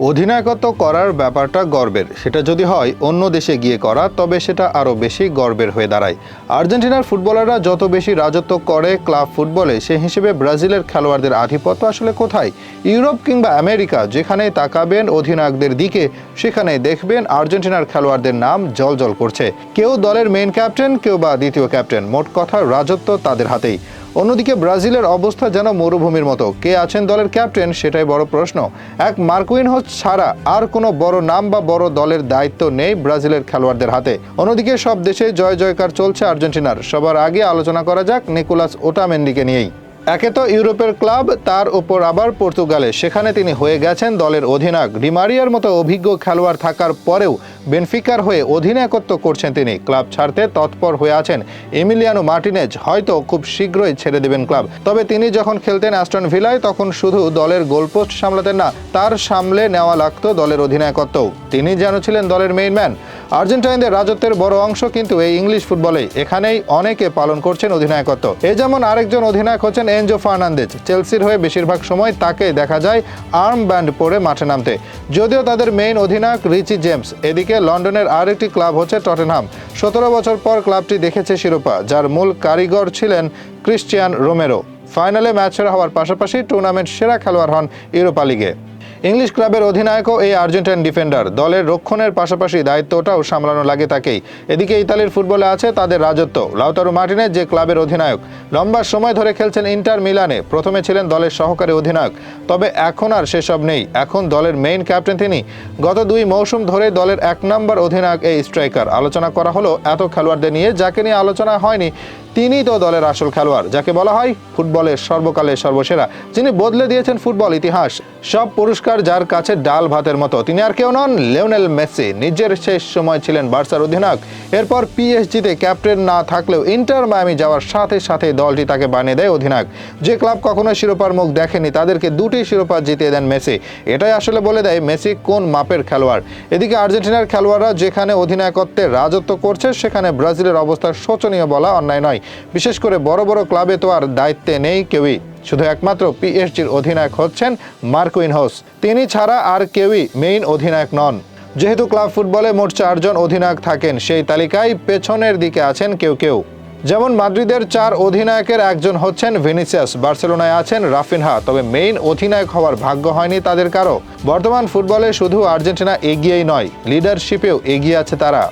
অধিনায়কত্ব করার ব্যাপারটা গর্বের। সেটা যদি হয়, অন্য দেশে গিয়ে করা, তবে সেটা আরও বেশি গর্বের হয়ে দাঁড়ায়। আর্জেন্টিনার ফুটবলাররা যত বেশি রাজত্ব করে ক্লাব ফুটবলে, সে হিসেবে ব্রাজিলের খেলোয়াড়দের আধিপত্য আসলে কোথায়? ইউরোপ কিংবা আমেরিকা যেখানে তাকাবেন অধিনায়কদের দিকে সেখানে দেখবেন আর্জেন্টিনার খেলোয়াড়দের নাম জলজল করছে। কেউ দলের মেইন ক্যাপ্টেন কেউ বা দ্বিতীয় ক্যাপ্টেন মোট কথা, রাজত্ব তাদের হাতেই। অন্যদিকে ব্রাজিলের অবস্থা যেন মরুভূমির মতো। কে আছেন দলের ক্যাপ্টেন সেটাই বড় প্রশ্ন। এক মার্কুইন মার্কুইনহোস ছাড়া আর কোনো বড় নাম বা বড় দলের দায়িত্ব নেই ব্রাজিলের খেলোয়াড়দের হাতে। অন্যদিকে সব দেশে জয় জয়কার চলছে আর্জেন্টিনার। সবার আগে আলোচনা করা যাক নিকোলাস ওটামেন্ডিকে নিয়েই। একে তো ইউরোপের ক্লাব, তার উপর আবার পর্তুগালে। সেখানে তিনি হয়ে গেছেন দলের অধিনায়ক। ডিমারিয়ার মতো অভিজ্ঞ খেলোয়াড় থাকার পরেও বেনফিকার হয়ে অধিনায়কত্ব করছেন তিনি। ক্লাব ছাড়তে তৎপর হয়ে আছেন এমিলিয়ানো মার্টিনেজ। হয়তো খুব শীঘ্রই ছেড়ে দেবেন ক্লাব। তবে তিনি যখন খেলতেন অ্যাস্টন ভিলায়, তখন শুধু দলের গোলপোস্ট সামলাতেন না, তার সামলে নেওয়া লাগতো দলের অধিনায়কত্বও। তিনি যেন ছিলেন দলের মেইন ম্যান আর্জেন্টাইনদের রাজত্বের বড় অংশ কিন্তু এই ইংলিশ ফুটবলে এখানেই অনেকে পালন করছেন অধিনায়কত্ব। এ যেমন আরেকজন অধিনায়ক হচ্ছেন এনজো ফার্নান্দেজ। চেলসির হয়ে বেশিরভাগ সময় তাকে দেখা যায় আর্ম ব্যান্ড পরে মাঠে নামতে। যদিও তাদের মেইন অধিনায়ক রিচি জেমস। এদিকে লন্ডনের আরেকটি ক্লাব হচ্ছে টটেনহাম। সতেরো বছর পর ক্লাবটি দেখেছে শিরোপা, যার মূল কারিগর ছিলেন ক্রিশ্চিয়ান রোমেরো। ফাইনালে ম্যাচ সেরা হওয়ার পাশাপাশি টুর্নামেন্ট সেরা খেলোয়াড় হন ইউরোপা লিগে। ইংলিশ ক্লাবের অধিনায়কও এই আর্জেন্টাইন ডিফেন্ডার। দলের রক্ষণের পাশাপাশি দায়িত্বটাও সামলানো লাগে তাকেই। এদিকে ইতালির ফুটবলে আছে তাদের রাজত্ব। লাউতারো মার্টিনের যে ক্লাবের অধিনায়ক, লম্বা সময় ধরে খেলছেন ইন্টার মিলানে। প্রথমে ছিলেন দলের সহকারী অধিনায়ক, তবে এখন আর সেসব নেই। এখন দলের মেইন ক্যাপ্টেন তিনি। গত দুই মৌসুম ধরে দলের এক নম্বর অধিনায়ক এই স্ট্রাইকার। আলোচনা করা হলো এত খেলোয়াড়দের নিয়ে, যাকে নিয়ে আলোচনা হয়নি তিনি তো দলের আসল খেলোয়াড়, যাকে বলা হয় ফুটবলের সর্বকালের সর্বসেরা। যিনি বদলে দিয়েছেন ফুটবল ইতিহাস, সব পুরস্কার যার কাছে ডাল ভাতের মতো। তিনি আর কেউ নন, লিওনেল মেসি। নিজের শেষ সময় ছিলেন বার্সার অধিনায়ক। এরপর পিএসজিতে ক্যাপ্টেন না থাকলেও ইন্টার মায়ামি যাওয়ার সাথে সাথে দলটি তাকে বানিয়ে দেয় অধিনায়ক। যে ক্লাব কখনো শিরোপার মুখ দেখেনি, তাদেরকে দুটি শিরোপা জিতিয়ে দেন মেসি। এটাই আসলে বলে দেয় মেসি কোন মাপের খেলোয়াড়। এদিকে আর্জেন্টিনার খেলোয়াড়রা যেখানে অধিনায়কত্বের রাজত্ব করছে, সেখানে ব্রাজিলের অবস্থা শোচনীয় বলা অন্যায় নয়। বিশেষ করে বড় বড় ক্লাবে তো আর দায়িত্বে নেই কেউই। শুধু একমাত্র পিএসজির অধিনায়ক হচ্ছেন মার্কুইন হোস তিনি ছাড়া আর কেউই মেইন অধিনায়ক নন। যেহেতু ক্লাব ফুটবলে মোট চারজন অধিনায়ক থাকেন, সেই তালিকায় পেছনের দিকে আছেন কেউ কেউ। যেমন মাদ্রিদের চার অধিনায়কের একজন হচ্ছেন ভিনিসিয়াস, বার্সেলোনায় আছেন রাফিনহা, তবে মেইন অধিনায়ক হওয়ার ভাগ্য হয়নি তাদের কারও। বর্তমান ফুটবলে শুধু আর্জেন্টিনা এগিয়েই নয়, লিডারশিপেও এগিয়ে আছে তারা।